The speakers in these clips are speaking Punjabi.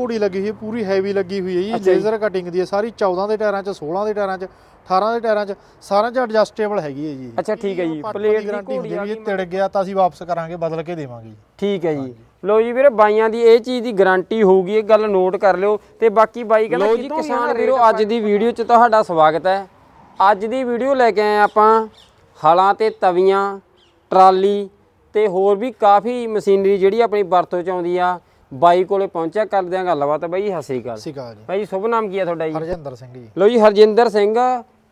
ਘੋੜੀ ਲੱਗੀ ਹੋਈ ਹੈ, ਪੂਰੀ ਹੈਵੀ ਲੱਗੀ ਹੋਈ ਹੈ ਜੀ। ਲੇਜ਼ਰ ਕਟਿੰਗ ਦੀ ਹੈ ਸਾਰੀ 14 ਦੇ ਟਾਇਰਾਂ 'ਚ 16 ਦੇ ਟਾਇਰਾਂ 'ਚ 18 ਦੇ ਟਾਇਰਾਂ 'ਚ ਸਾਰਿਆਂ 'ਚ ਐਡਜਸਟੇਬਲ ਹੈਗੀ ਹੈ ਜੀ। ਅੱਛਾ ਠੀਕ ਹੈ ਜੀ। ਪਲੇਟ ਦੀ ਗਾਰੰਟੀ ਹੁੰਦੀ ਹੈ ਆ ਵੀ ਗਈ ਇਹ ਤਿੜ ਗਿਆ ਤਾਂ ਅਸੀਂ ਵਾਪਸ ਕਰਾਂਗੇ ਬਦਲ ਕੇ ਦੇਵਾਂਗੇ ਜੀ। ਠੀਕ ਹੈ ਜੀ। ਲੋ ਜੀ ਵੀਰੇ ਬਾਈਆਂ ਦੀ ਇਹ ਚੀਜ਼ ਦੀ ਗਾਰੰਟੀ ਹੋਊਗੀ ਇਹ ਗੱਲ ਨੋਟ ਕਰ ਲਿਓ। ਤੇ ਬਾਕੀ ਬਾਈ ਕਹਿੰਦਾ ਲੋ ਜੀ ਕਿਸਾਨ ਵੀਰੋ ਅੱਜ ਦੀ ਵੀਡੀਓ 'ਚ ਤੁਹਾਡਾ ਸਵਾਗਤ ਹੈ। ਅੱਜ ਦੀ ਵੀਡੀਓ ਲੈ ਕੇ ਆਏ ਆਪਾਂ ਹਲਾਂ ਤੇ ਤਵੀਆਂ ਟਰਾਲੀ ਤੇ ਹੋਰ ਵੀ ਕਾਫੀ ਮਸ਼ੀਨਰੀ ਜਿਹੜੀ ਆਪਣੀ ਵਰਤੋਂ 'ਚ ਆਉਂਦੀ ਆ। ਬਾਈ ਕੋਲੇ ਪਹੁੰਚਿਆ ਕਰਦੇ ਆ ਗੱਲਬਾਤ ਬਾਈ ਸਤਿ ਸ੍ਰੀ ਅਕਾਲ। ਸਿਕਾ ਜੀ। ਬਾਈ ਸ਼ੁਭ ਨਾਮ ਕੀ ਆ ਤੁਹਾਡਾ ਜੀ? ਹਰਜਿੰਦਰ ਸਿੰਘ ਜੀ। ਲੋ ਜੀ ਹਰਜਿੰਦਰ ਸਿੰਘ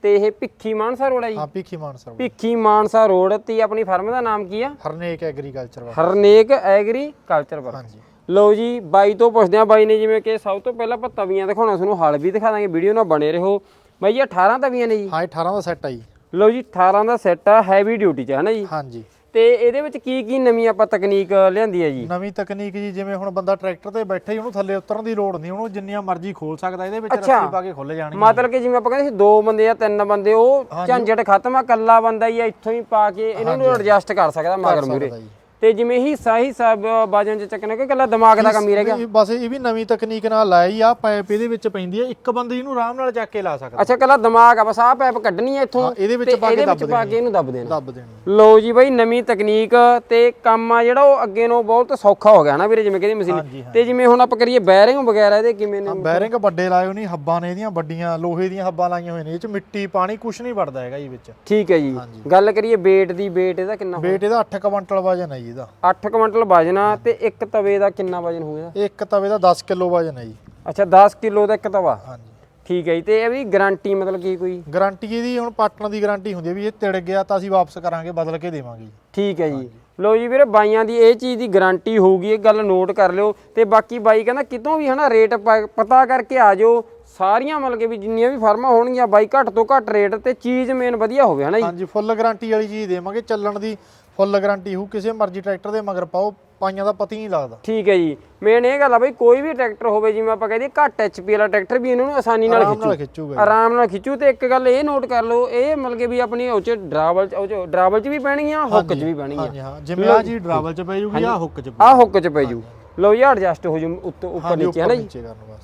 ਤੇ ਇਹ ਭਿੱਖੀ ਮਾਨਸਾ ਰੋਡ ਜੀ? ਹਾਂ ਭੀਖੀ ਮਾਨਸਰ ਭਿੱਖੀ ਮਾਨਸਾ ਰੋਡ ਤੇ ਆਪਣੀ ਫਰਮ ਦਾ ਨਾਮ ਕੀ ਆ? ਹਰਨੇਕ ਐਗਰੀਕਲਚਰ ਵਾ ਹਰਨੇਕ ਐਗਰੀਕਲਚਰ ਵਰਕ ਹਾਂਜੀ। ਲਓ ਜੀ ਬਾਈ ਤੋਂ ਪੁੱਛਦੇ ਆ ਬਾਈ ਨੇ ਜਿਵੇਂ ਕਿ ਸਭ ਤੋਂ ਪਹਿਲਾਂ ਆਪਾਂ ਤਵੀਆਂ ਦਿਖਾਉਣਾ ਤੁਹਾਨੂੰ ਹਲ ਵੀ ਦਿਖਾ ਦਾਂਗੇ ਵੀਡੀਓ ਨਾਲ ਬਣੇ ਰਹੋ। ਬਾਈ ਇਹ 18 ਤਵੀਆਂ ਨੇ ਜੀ? ਹਾਂ ਇਹ 18 ਦਾ ਸੈੱਟ ਆ ਜੀ। ਲਓ ਜੀ 18 ਦਾ ਸੈੱਟ ਆ ਹੈਵੀ ਡਿਊਟੀ ਚ ਹੈ ਨਾ ਜੀ? ਹਾਂਜੀ। ਤੇ ਇਹਦੇ ਵਿੱਚ ਕੀ ਕੀ ਨਵੀਂ ਆਪਾਂ ਤਕਨੀਕ ਲਿਆਂਦੀ ਹੈ ਜੀ? ਨਵੀਂ ਤਕਨੀਕ ਜੀ ਜਿਵੇਂ ਹੁਣ ਬੰਦਾ ਟਰੈਕਟਰ ਤੇ ਬੈਠਾ ਹੀ ਉਹਨੂੰ ਥੱਲੇ ਉਤਰਨ ਦੀ ਲੋੜ ਨਹੀਂ ਉਹਨੂੰ ਜਿੰਨੀਆਂ ਮਰਜ਼ੀ ਖੋਲ ਸਕਦਾ ਇਹਦੇ ਵਿੱਚ ਅੱਛਾ। ਰੱਸੀ ਪਾ ਕੇ ਖੁੱਲ ਜਾਣਗੇ ਮਤਲਬ ਕਿ ਜਿਵੇਂ ਆਪਾਂ ਕਹਿੰਦੇ ਸੀ ਦੋ ਬੰਦੇ ਜਾਂ ਤਿੰਨ ਬੰਦੇ ਉਹ ਝੰਜਟ ਖਤਮ ਆ ਕੱਲਾ ਬੰਦਾ ਹੀ ਆ ਇੱਥੋਂ ਹੀ ਪਾ ਕੇ ਇਹਨਾਂ ਨੂੰ ਐਡਜਸਟ ਕਰ ਸਕਦਾ ਮਗਰ ਮੂਰੇ ਸਕਦਾ ਜੀ। ਤੇ ਜਿਵੇਂ ਹਿੱਸਾ ਹਿੱਸਾ ਬਾਜਨ ਚ ਚੱਕਣਾ ਕਿ ਕੱਲਾ ਦਿਮਾਗ ਦਾ ਕੰਮ ਹੀ ਰਹਿ ਗਿਆ। ਇਹ ਬਸ ਇਹ ਵੀ ਨਵੀਂ ਤਕਨੀਕ ਨਾਲ ਲਾਈ ਆ ਪਾਈਪ ਇਹਦੇ ਵਿੱਚ ਪੈਂਦੀ ਹੈ ਇੱਕ ਬੰਦੇ ਇਹਨੂੰ ਆਰਾਮ ਨਾਲ ਚੱਕ ਕੇ ਲਾ ਸਕਦਾ। ਅੱਛਾ ਕੱਲਾ ਦਿਮਾਗ ਆ ਬਸ ਆਹ ਪੈਪ ਕੱਢਣੀ ਆ ਇੱਥੋਂ ਹਾਂ, ਇਹਦੇ ਵਿੱਚ ਪਾ ਕੇ ਇਹਦੇ ਵਿੱਚ ਦੱਬ ਪਾ ਕੇ ਇਹਨੂੰ ਦੱਬ ਦੇਣਾ। ਦੱਬ ਦੇਣੀ। ਲੋ ਜੀ ਬਾਈ ਨਵੀਂ ਤਕਨੀਕ ਤੇ ਕੰਮ ਆ ਜਿਹੜਾ ਉਹ ਅੱਗੇ ਨੂੰ ਬਹੁਤ ਸੌਖਾ ਹੋ ਗਿਆ ਨਾ ਵੀਰੇ ਜਿਵੇਂ ਕਹਿੰਦੀ ਮਸ਼ੀਨ ਤੇ ਜਿਵੇਂ ਹੁਣ ਆਪਾਂ ਕਰੀਏ ਬੈਰਿੰਗ ਵਗੈਰਾ ਇਹਦੇ ਕਿਵੇਂ ਨੇ? ਬੈਰਿੰਗ ਵੱਡੇ ਹੋਏ ਨਹੀਂ ਹੱਬਾਂ ਨੇ ਇਹਦੀਆਂ ਵੱਡੀਆਂ ਲੋਹੇ ਦੀਆਂ ਹੱਬਾਂ ਲਾਈਆਂ ਹੋਈਆਂ ਨੇ ਇਹ ਚ ਮਿੱਟੀ ਪਾਣੀ ਕੁਝ ਨਹੀਂ ਵੜਦਾ ਹੈਗਾ ਜੀ ਵਿੱਚ। ਠੀਕ ਹੈ ਜੀ। ਗੱਲ ਕਰੀਏ weight ਦੀ weight ਇਹਦਾ ਕਿੰਨਾ weight ਇਹਦਾ 8 ਕੁਇੰਟਲ ਵਜਨ ਹੈ ਜੀ ਇਹਦਾ। 8 ਕੁਇੰਟਲ ਵਜਨ ਆ ਤੇ ਇੱਕ ਤਵੇ ਦਾ ਕਿੰਨਾ ਵਜਨ ਹੋਊਗਾ? ਇੱਕ ਤਵੇ ਦਾ 10 ਕਿਲੋ ਵਜਨ ਹੈ ਜੀ। ਅੱਛਾ 10 ਕਿਲੋ ਦਾ ਇੱਕ ਤਵਾ? ਹਾਂਜੀ। ਠੀਕ ਹੈ ਜੀ ਤੇ ਇਹ ਵੀ ਗਾਰੰਟੀ ਮਤਲਬ ਕੀ ਕੋਈ? ਗਾਰੰਟੀ ਇਹਦੀ ਹੁਣ ਪਾਟਣ ਦੀ ਗਾਰੰਟੀ ਹੁੰਦੀ ਹੈ ਵੀ ਇਹ ਤਿੜ ਗਿਆ ਤਾਂ ਅਸੀਂ ਵਾਪਸ ਕਰਾਂਗੇ ਬਦਲ ਕੇ ਦੇਵਾਂਗੇ ਜੀ। ਠੀਕ ਹੈ ਜੀ। ਲੋ ਜੀ ਵੀਰੇ ਬਾਈਆਂ ਦੀ ਇਹ ਚੀਜ਼ ਦੀ ਗਾਰੰਟੀ ਹੋਊਗੀ ਇਹ ਗੱਲ ਨੋਟ ਕਰ ਲਿਓ। ਤੇ ਬਾਕੀ ਬਾਈ ਕਹਿੰਦਾ ਕਿਤੋਂ ਵੀ ਹਨਾ ਰੇਟ ਪਤਾ ਕਰਕੇ ਆ ਜਾਓ। ਸਾਰੀਆਂ ਮਤਲਬ ਕਿ ਵੀ ਜਿੰਨੀਆਂ ਵੀ ਫਰਮਾਂ ਹੋਣਗੀਆਂ ਬਾਈ ਘੱਟ ਤੋਂ ਘੱਟ ਰੇਟ ਤੇ ਚੀਜ਼ ਮੇਨ ਵਧੀਆ ਹੋਵੇ ਹਨਾ ਜੀ? ਹਾਂਜੀ ਫੁੱਲ ਗਾਰੰਟੀ ਵਾਲੀ ਚੀਜ਼ ਦੇਵਾਂਗੇ। ਚੱਲਣ ਦੀ ਫੁੱਲ ਗਾਰੰਟੀ ਹੋਊ ਕਿਸੇ ਮਰਜ਼ੀ ਟਰੈਕਟਰ ਦੇ ਮਗਰ ਪਾਓ ਪਾਈਆਂ ਦਾ ਪਤਾ ਹੀ ਨਹੀਂ ਲੱਗਦਾ। ਠੀਕ ਹੈ ਜੀ। ਮੇਨ ਇਹ ਗੱਲ ਆ ਬਈ ਕੋਈ ਵੀ ਟਰੈਕਟਰ ਹੋਵੇ ਜਿਵੇਂ ਆਪਾਂ ਕਹਦੇ ਘੱਟ ਐਚਪੀ ਵਾਲਾ ਟਰੈਕਟਰ ਵੀ ਇਹਨਾਂ ਨੂੰ ਆਸਾਨੀ ਨਾਲ ਆਰਾਮ ਨਾਲ ਖਿੱਚੂ। ਖਿੱਚੂਗਾ ਆਰਾਮ ਨਾਲ ਖਿੱਚੂ ਤੇ ਇੱਕ ਗੱਲ ਇਹ ਨੋਟ ਕਰ ਲਓ ਇਹ ਮਤਲਬ ਕਿ ਵੀ ਆਪਣੀ ਉਹ ਚ ਡਰਾਵਲ ਚ ਉਹ ਚ ਡਰਾਵਲ ਚ ਵੀ ਪੈਣਗੀਆਂ ਹੁੱਕ ਚ ਵੀ ਪੈਣਗੀਆਂ ਹਾਂਜੀ ਹਾਂ। ਜਿਵੇਂ ਆ ਜੀ ਡਰਾਵਲ ਚ ਪੈ ਜੂਗੀ ਆ ਹੁੱਕ ਚ ਆਹ ਹੁੱਕ ਚ ਪੈ ਜੂ। ਲਓ ਜੀ ਐਡਜਸਟ ਹੋ ਜੂ ਉੱਤੋਂ ਉੱਪਰ ਨੀਚੇ ਹੈ ਨਾ ਜੀ?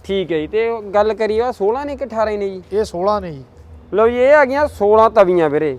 ਠੀਕ ਹੈ ਜੀ ਤੇ ਗੱਲ ਕਰੀਏ ਆ 16 ਨੇ ਕਿ 18 ਹੀ ਨੇ ਜੀ? ਇਹ 16 ਨੇ ਜੀ। ਲਓ ਜੀ ਇਹ ਆ ਗਈਆਂ 16 ਤਵੀਆਂ ਵੀਰੇ।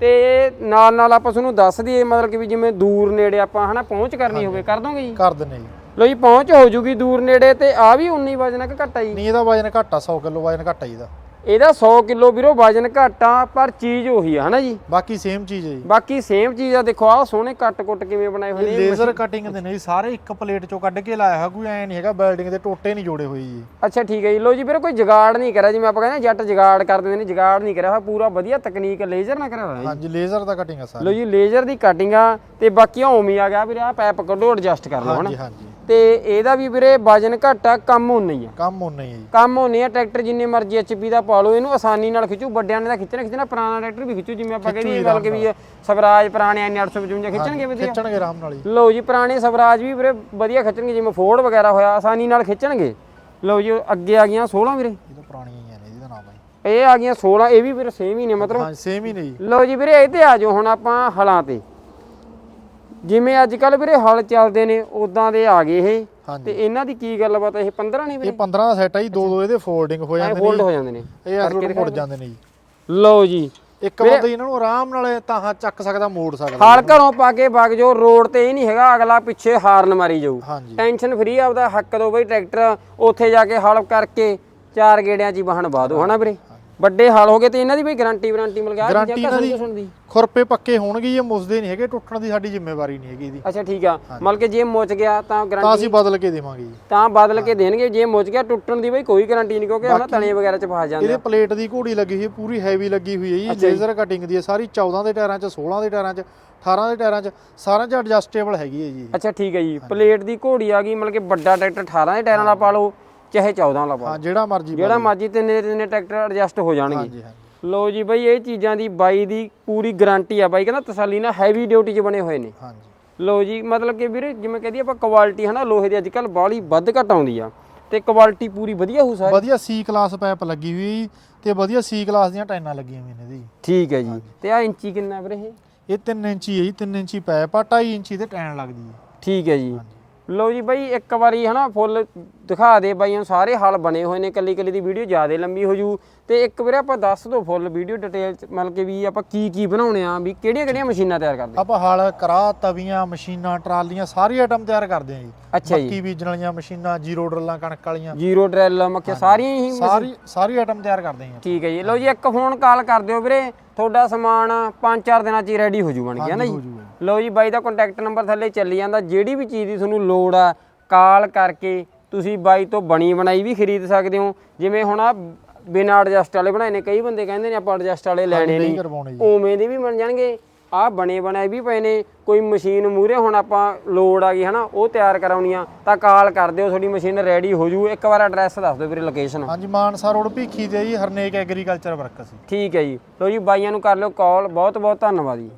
ਤੇ ਨਾਲ ਨਾਲ ਆਪਾਂ ਤੁਹਾਨੂੰ ਦੱਸ ਦਈਏ ਮਤਲਬ ਕਿ ਵੀ ਜਿਵੇਂ ਦੂਰ ਨੇੜੇ ਆਪਾਂ ਹਨਾ ਪਹੁੰਚ ਕਰਨੀ ਹੋਵੇ ਕਰ ਦੋਗੇ ਜੀ? ਕਰ ਦਿੰਨੇ ਜੀ। ਲਓ ਜੀ ਪਹੁੰਚ ਹੋ ਜੂਗੀ ਦੂਰ ਨੇੜੇ ਤੇ ਆ ਵੀ 19 ਵਜਨ ਘੱਟ ਜੀ। ਨਹੀਂ ਇਹਦਾ ਵਜਨ ਘੱਟ ਆ 100 ਕਿਲੋ ਵਜਨ ਘੱਟ ਜੀ ਇਹਦਾ। ਇਹਦਾ 100 ਕਿਲੋ ਵੀਰੋ ਵਜਨ ਘੱਟ ਪਰ ਚੀਜ਼ ਉਹੀ ਆ ਹਨਾ ਜੀ? ਬਾਕੀ ਸੇਮ ਚੀਜ਼ ਹੈ ਜੀ। ਬਾਕੀ ਸੇਮ ਚੀਜ਼ ਆ ਦੇਖੋ ਆ ਸੋਹਣੇ ਕੱਟ ਕੁੱਟ ਕਿਵੇਂ ਬਣਾਏ ਹੋਏ ਨੇ ਲੇਜ਼ਰ ਕਟਿੰਗ ਦੇ ਨੇ ਜੀ ਸਾਰੇ ਇੱਕ ਪਲੇਟ ਚੋਂ ਕੱਢ ਕੇ ਲਾਇਆ ਹੈ ਕੋਈ ਐ ਨਹੀਂ ਹੈਗਾ ਬਿਲਡਿੰਗ ਦੇ ਟੋਟੇ ਨਹੀਂ ਜੋੜੇ ਹੋਏ ਜੀ। ਅੱਛਾ ਠੀਕ ਹੈ ਜੀ। ਲੋ ਜੀ ਵੀਰੇ ਕੋਈ ਜਗਾੜ ਨਹੀਂ ਕਰਿਆ ਜਿਵੇਂ ਆਪਾਂ ਕਹਿੰਦੇ ਜੱਟ ਜਗਾੜ ਕਰ ਦਿੰਦੇ ਨੇ ਜਗਾੜ ਨਹੀਂ ਕਰਿਆ ਹੋਇਆ ਪੂਰਾ ਵਧੀਆ ਤਕਨੀਕ ਲੇਜ਼ਰ ਨਾਲ ਕਰਿਆ ਹੋਇਆ ਜੀ। ਹਾਂਜੀ ਲੇਜ਼ਰ ਦਾ ਕਟਿੰਗ ਆ ਸਾਰੀ। ਲੋ ਜੀ ਲੇਜ਼ਰ ਦੀ ਕਟਿੰਗ ਆ ਤੇ ਬਾਕੀ ਹੀ ਆ ਗਿਆ ਵੀਰੇ ਆ ਪੈਪ ਕੱਢੋ ਐਡਜਸਟ ਕਰ ਲਓ ਹਨਾ? ਹਾਂਜੀ ਹਾਂਜੀ। ਤੇ ਇਹਦਾ ਵੀ ਵੀਰੇ ਵਜਨ ਘੱਟ ਆ ਕੰਮ ਉਨਾ ਹੀ ਆ। ਕੰਮ ਉਨਾ ਹੀ ਹੈ ਜੀ। ਕੰਮ ਹੋਣੇ ਆ ਟਰੈਕਟਰ ਜਿੰਨੇ ਮਰਜ਼ੀ ਐਚਪੀ ਦਾ ਪਾ ਲਓ ਇਹਨੂੰ ਆਸਾਨੀ ਨਾਲ ਖਿੱਚੂ ਵੱਡਿਆਂ ਨੇ ਤਾਂ ਖਿੱਚਣਾ ਖਿੱਚਣਾ ਪੁਰਾਣਾ ਟਰੈਕਟਰ ਵੀ ਖਿੱਚੂ ਜਿਵੇਂ ਆਪਾਂ ਕਹਿੰਦੇ ਗੱਲ ਕਿ ਵੀ ਸਵਰਾਜ ਪੁਰਾਣੇ 855 ਖਿੱਚਣਗੇ ਵਧੀਆ? ਖਿੱਚਣਗੇ ਆਰਾਮ ਨਾਲ ਜੀ। ਲਓ ਜੀ ਪੁਰਾਣੇ ਸਵਰਾਜ ਵੀ ਵੀਰੇ ਵਧੀਆ ਖਿੱਚਣਗੇ ਜਿਵੇਂ ਫੋਰਡ ਵਗੈਰਾ ਹੋਇਆ ਆਸਾਨੀ ਨਾਲ ਖਿੱਚਣਗੇ। ਲਓ ਜੀ ਅੱਗੇ ਆ ਗਈਆਂ 16 ਵੀਰੇ। ਇਹ ਤਾਂ ਪੁਰਾਣੀਆਂ ਹੀ ਆ ਨੇ ਜਿਹਦਾ ਨਾਮ ਹੈ ਇਹ ਆ ਗਈਆਂ 16 ਇਹ ਵੀ ਵੀਰੇ ਸੇਮ ਹੀ ਨੇ ਮਤਲਬ ਹਾਂ ਸੇਮ ਹੀ ਨੇ ਜੀ। ਲਓ ਜੀ ਵੀਰੇ ਇਹ ਤੇ ਆ ਜਾਓ ਹੁਣ ਆਪਾਂ ਹਲਾਂ ਤੇ। ਜਿਵੇਂ ਅੱਜ ਕੱਲ ਵੀਰੇ ਹਲ ਚੱਲਦੇ ਨੇ ਉਦਾਂ ਦੇ ਆ ਗਏ ਇਹ। ਤੇ ਇਹਨਾਂ ਦੀ ਕੀ ਗੱਲਬਾਤ? ਇਹ 15 ਨਹੀਂ ਵੀਰੇ? ਇਹ 15 ਦਾ ਸੈੱਟ ਆ ਜੀ ਦੋ ਦੋ ਇਹਦੇ ਫੋਲਡਿੰਗ ਹੋ ਜਾਂਦੇ ਫੋਲਡ ਨੇ ਹੋ ਜਾਂਦੇ ਨੇ। ਇਹ ਅਸਲ ਮੁੜ ਜਾਂਦੇ ਨੇ ਜੀ। ਲਓ ਜੀ। ਇੱਕ ਬੰਦਾ ਇਹਨਾਂ ਨੂੰ ਆਰਾਮ ਨਾਲ ਤਾਹਾਂ ਚੱਕ ਸਕਦਾ ਮੋੜ ਸਕਦਾ। ਹਾਲ ਘਰੋਂ ਪਾ ਕੇ ਵਗ ਜਾਓ ਰੋਡ ਤੇ ਇਹ ਨਹੀਂ ਹੈਗਾ ਅਗਲਾ ਪਿੱਛੇ ਹਾਰਨ ਮਾਰੀ ਜਾਊ। ਟੈਨਸ਼ਨ ਫ੍ਰੀ ਆਪਦਾ ਹੱਕ ਦੋ ਬਈ ਟਰੈਕਟਰ ਉੱਥੇ ਜਾ ਕੇ ਹਲ ਕਰਕੇ ਚਾਰ ਗੇੜਿਆਂ 'ਚ ਹੀ ਵਾਹਣ ਦਿਓ ਹਨਾ ਵੀਰੇ? ਵੱਡੇ ਹਲ ਹੋ ਗਏ ਤੇ ਇਹਨਾਂ ਦੀ ਬਈ ਗਾਰੰਟੀ ਵਾਰੰਟੀ ਮਿਲ ਗਿਆ। ਗਾਰੰਟੀ ਇਹਨਾਂ ਦੀ ਸੁਣਦੀ। ਖੁਰਪੇ ਪੱਕੇ ਹੋਣਗੇ ਇਹ ਮੁਸਦੇ ਨਹੀਂ ਹੈਗੇ ਟੁੱਟਣ ਦੀ ਸਾਡੀ ਜ਼ਿੰਮੇਵਾਰੀ ਨਹੀਂ ਹੈਗੀ ਇਹਦੀ ਅੱਛਾ ਠੀਕ ਆ। ਮਤਲਬ ਕਿ ਜੇ ਮੁੱਚ ਗਿਆ ਤਾਂ ਤਾਂ ਗਾਰੰਟੀ ਅਸੀਂ ਬਦਲ ਕੇ ਦੇਵਾਂਗੇ ਜੀ। ਤਾਂ ਬਦਲ ਕੇ ਦੇਣਗੇ ਜੇ ਮੁੱਚ ਗਿਆ ਟੁੱਟਣ ਦੀ ਬਈ ਕੋਈ ਗਾਰੰਟੀ ਨਹੀਂ ਕਿਉਂਕਿ ਹਨਾ ਤਣੇ ਵਗੈਰਾ 'ਚ ਫਸ ਜਾਂਦੇ ਇਹਦੇ ਪਲੇਟ ਦੀ ਘੋੜੀ ਲੱਗੀ ਹੋਈ ਪੂਰੀ ਹੈਵੀ ਲੱਗੀ ਹੋਈ ਹੈ ਜੀ ਲੇਜ਼ਰ ਕਟਿੰਗ ਦੀ ਹੈ ਸਾਰੀ 14 ਦੇ ਟਾਇਰਾਂ 'ਚ 16 ਦੇ ਟਾਇਰਾਂ 'ਚ 18 ਦੇ ਟਾਇਰਾਂ 'ਚ ਸਾਰਿਆਂ 'ਚ ਐਡਜਸਟੇਬਲ ਹੈਗੀ ਹੈ ਜੀ। ਅੱਛਾ ਠੀਕ ਹੈ ਜੀ। ਪਲੇਟ ਦੀ ਘੋੜੀ ਆ ਗਈ ਮਤਲਬ ਕਿ ਵੱਡਾ ਟਰੈਕਟਰ 18 ਦੇ ਟਾਇਰਾਂ ਦਾ ਪਾ ਲਓ। ਚਾਹੇ 14 ਦਾ ਪਾ ਲਓ ਹਾਂ ਜਿਹੜਾ ਮਰਜ਼ੀ ਜਿਹੜਾ ਮਰਜ਼ੀ ਤਿੰਨੇ ਤਿੰਨੇ ਟਰੈਕਟਰ ਐਡਜਸਟ ਹੋ ਜਾਣਗੇ। ਹਾਂਜੀ ਹਾਂਜੀ। ਲੋ ਜੀ ਬਈ ਇਹ ਚੀਜ਼ਾਂ ਦੀ ਬਾਈ ਦੀ ਪੂਰੀ ਗਾਰੰਟੀ ਆ ਬਾਈ ਕਹਿੰਦਾ ਤਸੱਲੀ ਨਾਲ ਹੈਵੀ ਡਿਊਟੀ 'ਚ ਬਣੇ ਹੋਏ ਨੇ। ਹਾਂਜੀ। ਲੋ ਜੀ ਮਤਲਬ ਕਿ ਵੀਰੇ ਜਿਵੇਂ ਕਹਦੀ ਆਪਾਂ ਕੁਆਲਿਟੀ ਹਨਾ ਲੋਹੇ ਦੀ ਅੱਜ ਕੱਲ ਬਾਹਲੀ ਵੱਧ ਘਟ ਆਉਂਦੀ ਆ। ਤੇ ਕੁਆਲਿਟੀ ਪੂਰੀ ਵਧੀਆ ਹੋ ਸਾਰੀ। ਵਧੀਆ ਸੀ ਕਲਾਸ ਪਾਈਪ ਲੱਗੀ ਹੋਈ ਹੈ ਤੇ ਵਧੀਆ ਸੀ ਕਲਾਸ ਦੀਆਂ ਟਾਈਨਾਂ ਲੱਗੀਆਂ ਹੋਈਆਂ ਨੇ ਇਹਦੀ ਠੀਕ ਹੈ ਜੀ। ਤੇ ਆ ਇੰਚੀ ਕਿੰਨਾ ਵੀਰੇ ਇਹ? ਇਹ 3 ਇੰਚੀ ਹੈ ਜੀ 3 ਇੰਚੀ ਪਾਈਪ ਆ 2.5 ਇੰਚੀ ਤੇ ਟਾਈਨ ਲੱਗਦੀ ਹੈ। ਠੀਕ ਹੈ ਜੀ। ਲਓ ਜੀ ਬਾਈ ਇੱਕ ਵਾਰੀ ਹਨਾ ਫੁੱਲ ਦਿਖਾ ਦੇ ਬਾਈਆਂ ਨੂੰ ਸਾਰੇ ਹਲ ਬਣੇ ਹੋਏ ਨੇ ਕੱਲੀ ਕੱਲੀ ਦੀ ਵੀਡੀਓ ਜ਼ਿਆਦਾ ਲੰਬੀ ਹੋ ਜੂ। ਤੇ ਇੱਕ ਵੀਰੇ ਆਪਾਂ ਦੱਸ ਦਿਓ ਫੁੱਲ ਵੀਡੀਓ ਡਿਟੇਲ ਚ ਮਤਲਬ ਕਿ ਵੀ ਆਪਾਂ ਕੀ ਕੀ ਬਣਾਉਣੇ ਆ ਵੀ ਕਿਹੜੀਆਂ ਕਿਹੜੀਆਂ ਮਸ਼ੀਨਾਂ ਤਿਆਰ ਕਰਦੇ? ਆਪਾਂ ਹਲ ਕਰਾ ਤਵੀਆਂ ਮਸ਼ੀਨਾਂ ਟਰਾਲੀਆਂ ਸਾਰੀ ਆਈਟਮ ਤਿਆਰ ਕਰਦੇ ਆ ਜੀ। ਅੱਛਾ ਜੀ। ਮੱਕੀ ਬੀਜਣ ਵਾਲੀਆਂ ਮਸ਼ੀਨਾਂ ਜ਼ੀਰੋ ਡਰਲਾਂ ਕਣਕ ਵਾਲੀਆਂ। ਜੀਰੋ ਡਰੈਲ ਮੱਕੇ ਸਾਰੀਆਂ ਹੀ ਸਾਰੀ ਸਾਰੀ ਆਈਟਮ ਤਿਆਰ ਕਰਦੇ ਆ ਠੀਕ ਹੈ ਜੀ। ਲਓ ਜੀ ਇੱਕ ਫੋਨ ਕਾਲ ਕਰ ਦਿਓ ਵੀਰੇ। ਤੁਹਾਡਾ ਸਮਾਨ 5-4 ਦਿਨਾਂ ਚ ਹੀ ਰੈਡੀ ਹੋ ਜੂ ਬਣ ਗਿਆ ਨਾ ਜੀ। ਲਓ ਜੀ ਬਾਈ ਦਾ ਕੰਟੈਕਟ ਨੰਬਰ ਥੱਲੇ ਚੱਲੀ ਜਾਂਦਾ। ਜਿਹੜੀ ਵੀ ਚੀਜ਼ ਦੀ ਤੁਹਾਨੂੰ ਲੋੜ ਆ ਕਾਲ ਕਰਕੇ ਤੁਸੀਂ ਬਾਈ ਤੋਂ ਬਣੀ ਬਣਾਈ ਵੀ ਖਰੀਦ ਸਕਦੇ ਹੋ। ਜਿਵੇਂ ਹੁਣ ਆ ਬਿਨਾਂ ਐਡਜਸਟ ਵਾਲੇ ਬਣਾਏ ਨੇ ਕਈ ਬੰਦੇ ਕਹਿੰਦੇ ਨੇ ਆਪਾਂ ਐਡਜਸਟ ਵਾਲੇ ਲੈਣੇ ਨਹੀਂ ਉਵੇਂ ਦੇ ਵੀ ਬਣ ਜਾਣਗੇ। ਆ ਬਣੇ ਬਣਾਏ ਵੀ ਪਏ ਨੇ। ਕੋਈ ਮਸ਼ੀਨ ਮੂਰੇ ਹੁਣ ਆਪਾਂ ਲੋਡ ਆ ਗਈ ਹਨਾ ਉਹ ਤਿਆਰ ਕਰਾਉਣੀ ਆ ਤਾਂ ਕਾਲ ਕਰ ਦਿਓ ਤੁਹਾਡੀ ਮਸ਼ੀਨ ਰੈਡੀ ਹੋ ਜੂ। ਇੱਕ ਵਾਰ ਐਡਰੈਸ ਦੱਸ ਦਿਓ ਵੀਰੇ ਲੋਕੇਸ਼ਨ ਹਾਂਜੀ ਮਾਨਸਾ ਰੋਡ ਭੀਖੀ ਤੇ ਜੀ ਹਰਨੇਕ ਐਗਰੀਕਲਚਰ ਵਰਕਸ। ਠੀਕ ਹੈ ਜੀ। ਲਓ ਜੀ ਬਾਈਆਂ ਨੂੰ ਕਰ ਲਿਓ ਕਾਲ ਬਹੁਤ ਬਹੁਤ ਧੰਨਵਾਦ ਜੀ।